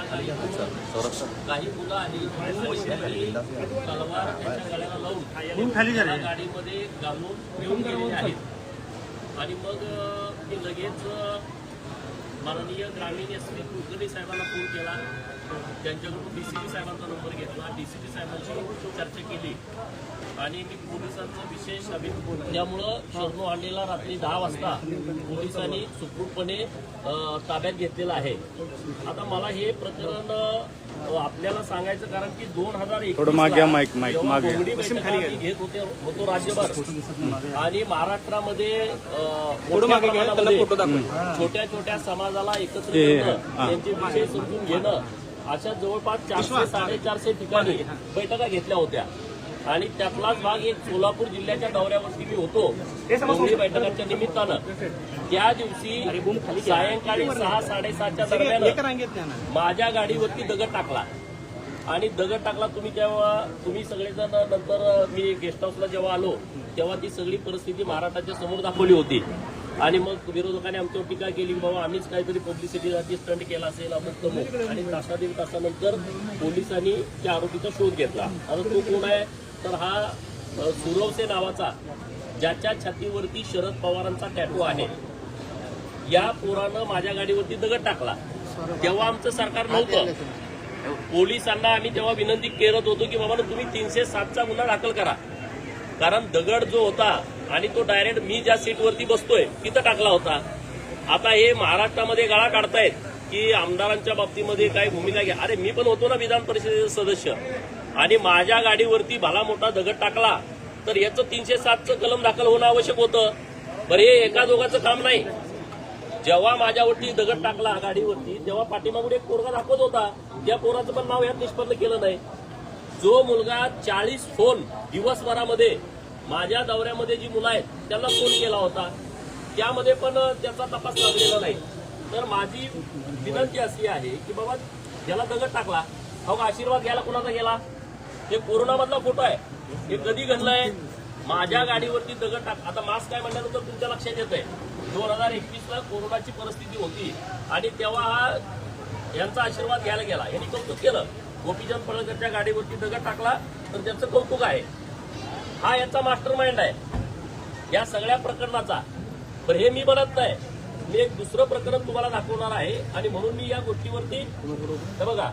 काही मुलं आली पैशाखाली तलवार त्यांच्या गळ्याला लावून खाली मला गाडीमध्ये घालून घेऊन गेलेले आहेत. आणि मग मी लगेच माननीय ग्रामीण एस पी कुलकर्णी साहेबांना फोन केला. त्यांच्याकडून डी सी पी साहेबांचा नंबर घेतला. डी सी पी साहेबांशी चर्चा केली. आणि मी पोलिसांचा विशेष अभिप्राय त्यामुळं शरणू आणलेला रात्री दहा वाजता पोलिसांनी सुखरूपपणे ताब्यात घेतलेलं आहे. आता मला हे प्रकरण आपल्याला सांगायचं कारण की दोन हजार थोडं मागे माईक- माईक मागे. घेत होते होतो राज्यभर. आणि महाराष्ट्रामध्ये अ, मोठ्या प्रमाणामध्ये छोट्या छोट्या समाजाला एकत्र. त्यांचे विषय समजून घेणं अशा जवळपास चारशे साडेचारशे ठिकाणी बैठका घेतल्या होत्या. आणि त्यातलाच भाग एक सोलापूर जिल्ह्याच्या दौऱ्यावरती मी होतो. दोन्ही बैठकांच्या निमित्तानं. त्या दिवशी सायंकाळी सहा साडेसातच्या दरम्यान माझ्या गाडीवरती दगड टाकला. आणि दगड टाकला तुम्ही तेव्हा तुम्ही सगळेजण नंतर मी गेस्ट हाऊसला जेव्हा आलो तेव्हा ती सगळी परिस्थिती महाराष्ट्राच्या समोर दाखवली होती. आणि मग विरोधकांनी आमच्यावर टीका केली की बाबा आम्हीच काहीतरी पब्लिसिटीसाठी स्टंट केला असेल अमुक तमुक. आणि तासा दीड तासानंतर पोलिसांनी त्या आरोपीचा शोध घेतला. आता तो कोण आहे? तर हा सुरवसे नावाचा ज्याच्या छातीवरती शरद पवारांचा टॅटू आहे या पोरानं माझ्या गाडीवरती दगड टाकला. तेव्हा आमचं सरकार नव्हतं. पोलिसांना आम्ही तेव्हा विनंती करत होतो की बाबा तुम्ही तीनशे सातचा गुन्हा दाखल करा. कारण दगड जो होता आणि तो डायरेक्ट मी ज्या सीटवरती बसतोय तिथं टाकला होता. आता हे महाराष्ट्रामध्ये गाळा काढतायत. की आमदारांच्या बाबतीमध्ये काय भूमिका घ्या. अरे मी पण होतो ना विधान परिषदेचे सदस्य. आणि माझ्या गाडीवरती भला मोठा दगड टाकला तर याचं तीनशे सातचं कलम दाखल होणं आवश्यक होतं. बरं हे एका दोघांचं काम नाही. जेव्हा माझ्यावरती दगड टाकला गाडीवरती तेव्हा पाठीमागून एक पोरगा दाखवत होता. त्या पोराचं पण नाव यात निष्पन्न केलं नाही. जो मुलगा चाळीस फोन दिवसभरामध्ये माझ्या दौऱ्यामध्ये जी मुलं आहेत त्यांना फोन केला होता. त्यामध्ये पण त्याचा तपास लागलेला नाही. तर माझी विनंती अशी आहे की बाबा ज्याला दगड टाकला हो आशीर्वाद घ्यायला कोणाचा गेला? हे कोरोनामधला फोटो आहे. हे कधी घडलंय माझ्या गाडीवरती दगड टाक आता मास्क काय म्हणल्यानंतर तुमच्या लक्षात येत आहे दोन हजार एकवीसला कोरोनाची परिस्थिती होती आणि तेव्हा हा यांचा आशीर्वाद घ्यायला गेला. यांनी कौतुक केलं. गोपीचंद पडळकरच्या गाडीवरती दगड टाकला तर त्यांचं कौतुक आहे. हा यांचा मास्टर माइंड आहे. या सगळ्या प्रकरणाचा. पण हे मी बनत नाही. मी एक दुसरं प्रकरण तुम्हाला दाखवणार आहे आणि म्हणून मी या गोष्टीवरती हे बघा.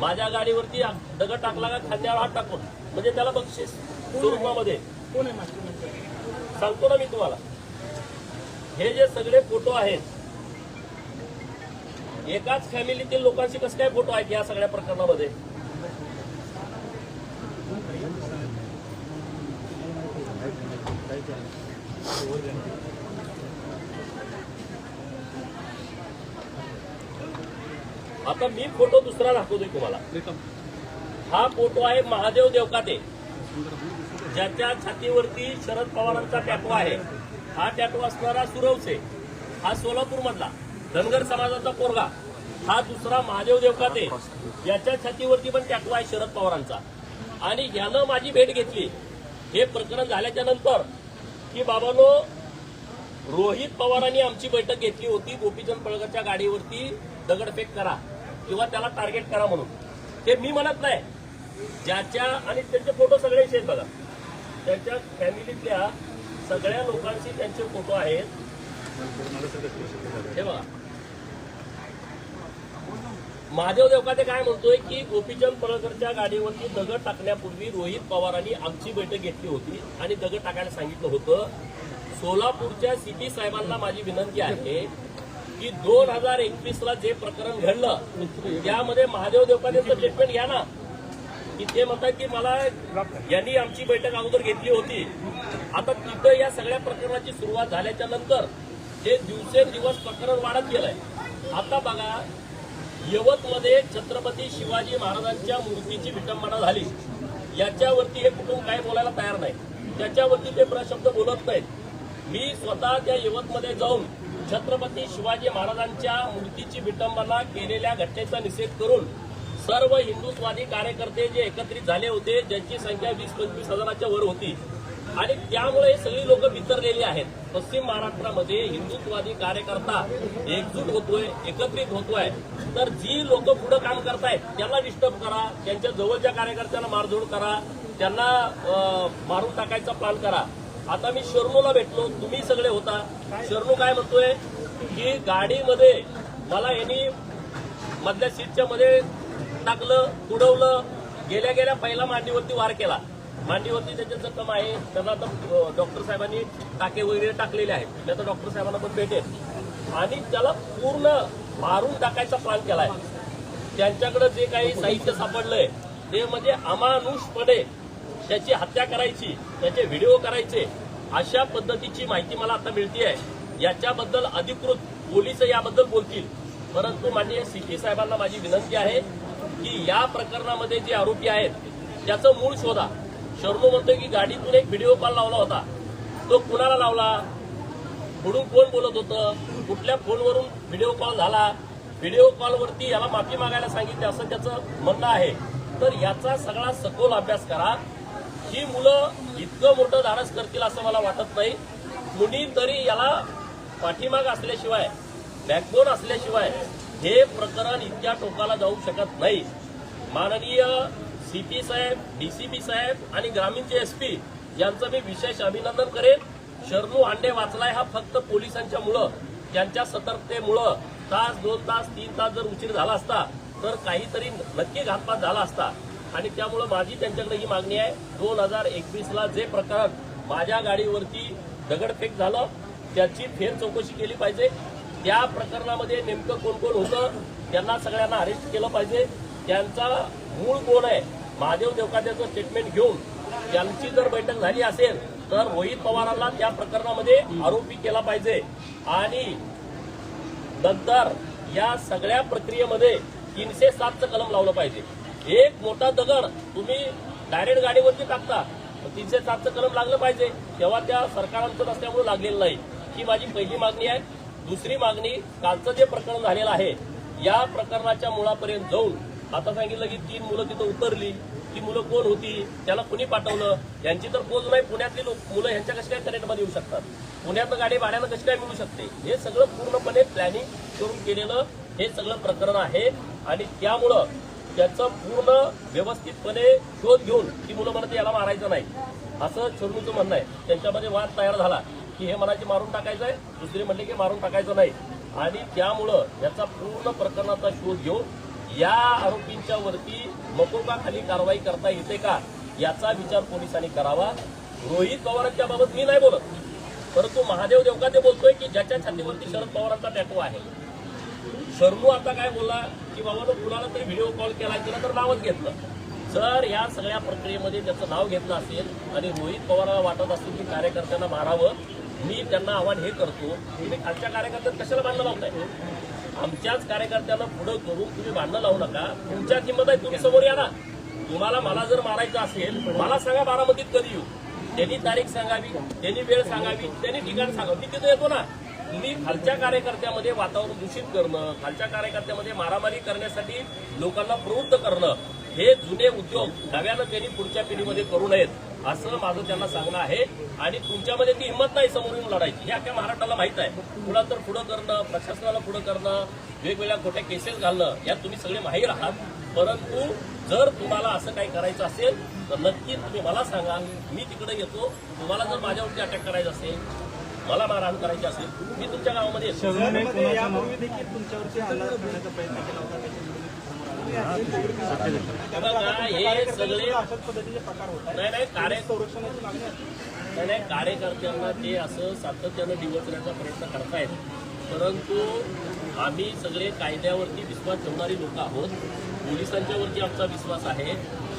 माझ्या गाडीवरती दगड टाकला का खांद्यावर हात टाकून. म्हणजे त्याला बक्षीस. स्वरूपामध्ये. सांगतो ना मी तुम्हाला. हे जे सगळे फोटो आहेत एकाच फॅमिलीतील लोकांशी कसे काय फोटो आहेत या सगळ्या प्रकरणामध्ये? आता मी फोटो दुसरा दाखवतोय तुम्हाला. हा फोटो आहे महादेव देवकाते ज्याच्या छातीवरती शरद पवारांचा टॅटू आहे. हा टॅटू असणारा सुरवसे. हा सोलापूर मधला धनगर समाजाचा पोरगा. हा दुसरा महादेव देवकाते याच्या छातीवरती पण टॅटू आहे शरद पवारांचा. आणि यानं माझी भेट घेतली. हे प्रकरण झाल्याच्यानंतर की बाबानो रोहित पवारांनी आमची बैठक घेतली होती. गोपीचंद पळकरच्या गाडीवरती दगडफेक करा. किंवा त्याला टार्गेट करा म्हणून. ते मी म्हणत नाही. ज्याच्या आणि त्यांचे फोटो सगळे आहेत बघा. त्यांच्या फॅमिलीतल्या सगळ्या लोकांशी त्यांचे फोटो आहेत. हे बघा. महादेव देवकाते काय म्हणतोय की गोपीचंद पळकरच्या गाडीवरती दगड टाकण्यापूर्वी रोहित पवारांनी आमची बैठक घेतली होती आणि दगड टाकायला सांगितलं होतं. सोलापूरच्या सिटी साहेबांना माझी विनंती आहे की दोन हजार एकवीस ला जे प्रकरण घडलं त्यामध्ये महादेव देवपानेचं स्टेटमेंट घ्या ना की ते म्हणतात की मला यांनी आमची बैठक अगोदर घेतली होती. आता तिथं या सगळ्या प्रकरणाची सुरुवात झाल्याच्यानंतर हे दिवसेंदिवस प्रकरण वाढत गेलंय. आता बघा यवतमध्ये छत्रपती शिवाजी महाराजांच्या मूर्तीची विटंबना झाली. याच्यावरती हे कुटुंब काय बोलायला तयार नाही. त्याच्यावरती ते प्रशब्द बोलत नाहीत. मी स्वतः त्या यवतमध्ये जाऊन छत्रपती शिवाजी महाराजांच्या मूर्तीची विटंबना केलेल्या घटनेचा निषेध करून सर्व हिंदुत्वादी कार्यकर्ते जे एकत्रित झाले होते ज्यांची संख्या वीस पंचवीस हजाराच्या वर होती. आणि त्यामुळे सगळी लोक वितरलेली आहेत. पश्चिम महाराष्ट्रामध्ये हिंदुत्वादी कार्यकर्ता एकजूट होतोय एकत्रित होतोय. तर जी लोक पुढे काम करतायत त्यांना डिस्टर्ब करा. त्यांच्या जवळच्या कार्यकर्त्यांना मारझोड करा. त्यांना अं, मारून टाकायचा प्लॅन करा. आता मी शर्नूला भेटलो तुम्ही सगळे होता. शर्नू काय म्हणतोय? की गाडीमध्ये मला यांनी मधल्या सीटच्या मध्ये टाकलं उडवलं. गेल्या गेल्या पहिला मांडीवरती वार केला. मांडीवरती त्याचे जखम आहे त्यांना आता डॉक्टर साहेबांनी टाके वगैरे टाकलेले आहेत. मी आता डॉक्टर साहेबांना पण भेटेल आणि त्याला पूर्ण मारून टाकायचा प्लॅन केलाय. त्यांच्याकडे जे काही साहित्य सापडलंय ते म्हणजे अमानुषपणे त्याची हत्या करायची त्याचे व्हिडिओ करायचे अशा पद्धतीची माहिती मला आता मिळते आहे याच्याबद्दल अधिकृत पोलीस याबद्दल बोलतील. परंतु माननीय सीपी साहेबांना माझी विनंती आहे की या प्रकरणामध्ये जे आरोपी आहेत त्याचं मूळ शोधा. शर्मू म्हणतोय की गाडीतून एक व्हिडिओ कॉल लावला होता. तो कुणाला लावला? पुढून कोण बोलत होतं? कुठल्या फोनवरून व्हिडिओ कॉल झाला? व्हिडिओ कॉलवरती याला माफी मागायला सांगितली असं त्याचं म्हणणं आहे. तर याचा सगळा सखोल अभ्यास करा. ही मुलं इतकं मोठं धाडस करतील असं मला वाटत नाही. कुणीतरी याला पाठीमाग असल्याशिवाय बॅकबोन असल्याशिवाय हे प्रकरण इतक्या टोकाला जाऊ शकत नाही. माननीय सीपी साहेब डीसीपी साहेब आणि ग्रामीणचे एसपी यांचं मी विशेष अभिनंदन करेन. शरणू हांडे वाचलाय हा फक्त पोलिसांच्या मुळं. त्यांच्या सतर्कतेमुळं तास दोन तास तीन तास जर उशीर झाला असता तर काहीतरी नक्की घातपात झाला असता. आणि त्यामुळं माझी त्यांच्याकडे ही मागणी आहे. दोन हजार एकवीसला जे प्रकरण माझ्या गाडीवरती दगडफेक झालं त्याची फेर चौकशी केली पाहिजे. त्या प्रकरणामध्ये नेमकं कोण कोण होतं त्यांना सगळ्यांना अरेस्ट केलं पाहिजे. त्यांचा मूळ कोण आहे महादेव देवकाद्याचं स्टेटमेंट घेऊन त्यांची जर बैठक झाली असेल तर रोहित पवारांना त्या प्रकरणामध्ये आरोपी केला पाहिजे. आणि नंतर या सगळ्या प्रक्रियेमध्ये तीनशे सातचं कलम लावलं पाहिजे. एक मोठा दगड तुम्ही डायरेक्ट गाडीवरती टाकता. तीनशे सातचं कलम लागलं पाहिजे. तेव्हा त्या सरकारांचं नसल्यामुळे लागलेलं नाही. ही माझी पहिली मागणी आहे. दुसरी मागणी कालचं जे प्रकरण झालेलं आहे या प्रकरणाच्या मुळापर्यंत जाऊन आता सांगितलं की तीन मुलं तिथं उतरली. ती मुलं कोण होती? त्याला कुणी पाठवलं? यांची तर पोच नाही. पुण्यातली लोक मुलं ह्यांच्या कशी काय कनेक्टमध्ये येऊ शकतात? पुण्यातनं गाडी भाड्यानं कशी काय मिळू शकते? हे सगळं पूर्णपणे प्लॅनिंग करून केलेलं हे सगळं प्रकरण आहे. आणि त्यामुळं त्याचं पूर्ण व्यवस्थितपणे शोध घेऊन ती मुलं म्हणते याला मारायचं नाही. असं शर्मूचं म्हणणं आहे. त्यांच्यामध्ये वाद तयार झाला की हे मनाचे मारून टाकायचं आहे दुसरे म्हणले की मारून टाकायचं नाही. आणि त्यामुळं याचा पूर्ण प्रकरणाचा शोध घेऊन या आरोपींच्या वरती मकोकाखाली कारवाई करता येते का याचा विचार पोलिसांनी करावा. रोहित पवारांच्या बाबत मी नाही बोलत. परंतु महादेव देवकाते बोलतोय की ज्याच्या छातीवरती शरद पवारांचा टॅटो आहे. शर्मू आता काय बोलला की बाबा कुणाला तरी व्हिडिओ कॉल केला तिला तर नावच घेतलं जर या सगळ्या प्रक्रियेमध्ये त्याचं नाव घेतलं असेल आणि रोहित पवाराला वाटत असेल की कार्यकर्त्यांना मारावं मी त्यांना आव्हान हे करतो तुम्ही खालच्या कार्यकर्त्यांना कशाला भांडणं लावताय? आमच्याच कार्यकर्त्यांना पुढं करून तुम्ही भांडणं लावू नका. तुमच्या किंमत आहे तुम्ही समोर या ना. तुम्हाला मला जर मारायचं असेल मला सांगा बारामतीत कधी येऊ. त्यांनी तारीख सांगावी त्यांनी वेळ सांगावी त्यांनी ठिकाण सांगावं. मी तिथं येतो ना. तुम्ही खालच्या कार्यकर्त्यामध्ये वातावरण दूषित करणं खालच्या कार्यकर्त्यामध्ये मारामारी करण्यासाठी लोकांना प्रवृत्त करणं हे जुने उद्योग नव्यानं त्यांनी पुढच्या पिढीमध्ये करू नयेत असं माझं त्यांना सांगणं आहे. आणि तुमच्यामध्ये ती हिंमत नाही समोर येऊन लढायची. हे अख्ख्या महाराष्ट्राला माहीत आहे. पुढं तर पुढं करणं प्रशासनाला पुढं करणं वेगवेगळ्या खोट्या केसेस घालणं यात तुम्ही सगळे माहीर आहात. परंतु जर तुम्हाला असं काही करायचं असेल तर नक्की तुम्ही मला सांगा. मी तिकडे येतो. तुम्हाला जर माझ्यावरती अटॅक करायचं असेल मला मारहाण करायची असेल मी तुमच्या गावामध्ये येतो. शर्मूने यापूर्वी देखील तुमच्यावरती हल्ला करण्याचा प्रयत्न केला होता बघा, हे सगळे अशाच पद्धतीचे प्रकार होत आहेत. नाही नाही कार्य संरक्षणाची मागणी आहे. नाही नाही कार्यकर्त्यांना ते असं सातत्यानं डिवचण्याचा प्रयत्न करतायत. परंतु आम्ही सगळे कायद्यावरती विश्वास ठेवणारी लोक आहोत. पोलिसांच्यावरती आमचा विश्वास आहे.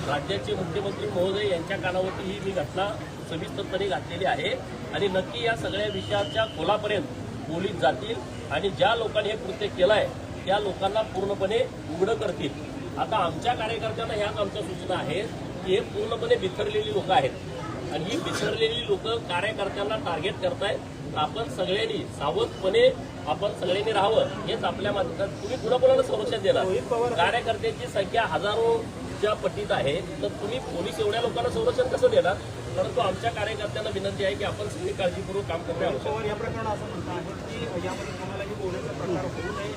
राज्याचे मुख्यमंत्री महोदय यांच्या कानावरती ही मी घटना सविस्तरपणे घातलेली आहे. आणि नक्की या सगळ्या विषयाच्या खोलापर्यंत पोलीस जातील आणि ज्या लोकांनी हे कृत्य केलंय त्या लोकांना पूर्णपणे उघडं करतील. आता आमच्या कार्यकर्त्यांना ह्याच आमच्या सूचना आहेत की हे पूर्णपणे बिथरलेली लोक आहेत. आणि ही बिथरलेली लोक कार्यकर्त्यांना टार्गेट करतायत. आपण सगळ्यांनी सावधपणे आपण सगळ्यांनी राहावं हेच आपल्या माध्यमात तुम्ही कुणाकुणाला संरक्षण देणार? कार्यकर्त्यांची संख्या हजारोच्या पटीत आहे तर तुम्ही पोलीस एवढ्या लोकांना संरक्षण कसं देणार? परंतु आमच्या कार्यकर्त्यांना विनंती आहे की आपण सगळी काळजीपूर्वक काम करणे आवश्यक या प्रकरणात असं म्हणणं आहे की यामध्ये कोणालाही बोलण्याचा प्रकार होऊ नये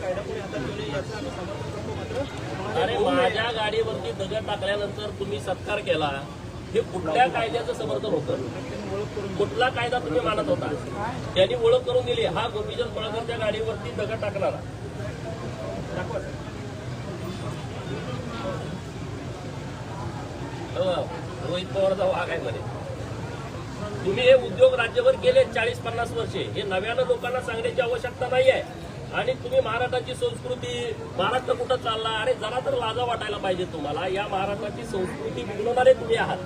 कायदा कोणी हातात ठेवले याचं आम्ही समर्थन करतो मात्र अरे. माझ्या गाडीवरती दगड टाकल्यानंतर तुम्ही सत्कार केला हे कुठल्या कायद्याचं समर्थन होतं? कुठला कायदा तुम्ही मानत होता? त्यांनी ओळख करून दिली हा गोपीचंद पळकर त्या गाडीवरती दगड टाकणारा. हो, रोहित पवारचा वाघ आहे म्हणे. तुम्ही हे उद्योग राज्यभर केले चाळीस पन्नास वर्षे. हे नव्यानं लोकांना सांगण्याची आवश्यकता नाही आहे. आणि तुम्ही महाराष्ट्राची संस्कृती महाराष्ट्र कुठं चालला? अरे जरा तर लाजा वाटायला पाहिजे तुम्हाला. या महाराष्ट्राची संस्कृती बिघडवणारे तुम्ही आहात.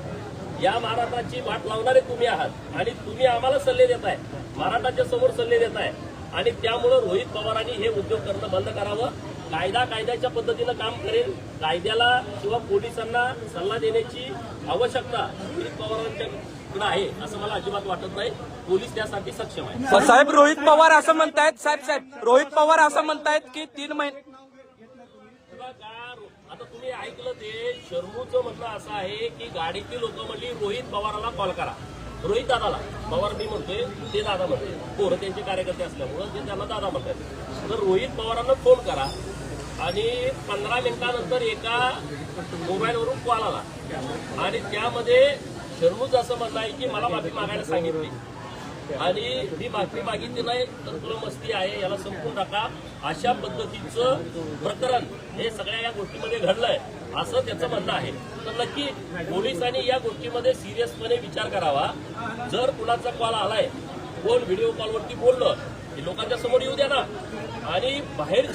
या महाराष्ट्राची वाट लावणारे तुम्ही आहात. आणि तुम्ही आम्हाला सल्ले देताय महाराष्ट्राच्या समोर सल्ले देताय आणि त्यामुळं रोहित पवारांनी हे उद्योग करणं बंद करावं. कायदा कायद्याच्या पद्धतीनं काम करेल. कायद्याला किंवा पोलिसांना सल्ला देण्याची आवश्यकता रोहित पवारांच्याकडे आहे असं मला अजिबात वाटत नाही. पोलीस त्यासाठी सक्षम आहे साहेब रोहित पवार असं म्हणतायत साहेब साहेब रोहित पवार असं म्हणतायत की तीन महिने आता तुम्ही ऐकलं ते शर्मूचं म्हणणं असं आहे की गाडीची लोक म्हणली रोहित पवाराला कॉल करा. रोहित दादाला. पवार मी म्हणतोय ते दादा म्हणते पोरं त्यांचे कार्यकर्ते असल्यामुळं ते त्यांना दादा म्हणतात. तर रोहित पवारांना फोन करा. आणि पंधरा मिनिटानंतर एका मोबाईलवरून कॉल आला. आणि त्यामध्ये शर्मूज असं म्हणणं आहे की मला माफी मागायला सांगितली. आणि मी माफी मागितली नाही तर तुला मस्ती आहे याला संपून टाका अशा पद्धतीचं प्रकरण हे सगळ्या या गोष्टीमध्ये घडलंय असं त्याचं म्हणणं आहे. तर नक्की पोलिसांनी या गोष्टीमध्ये सिरियसपणे विचार करावा. जर कुणाचा कॉल आलाय कोण व्हिडिओ कॉलवरती बोललं हे लोकांच्या समोर येऊ द्या ना. आणि बाहेरची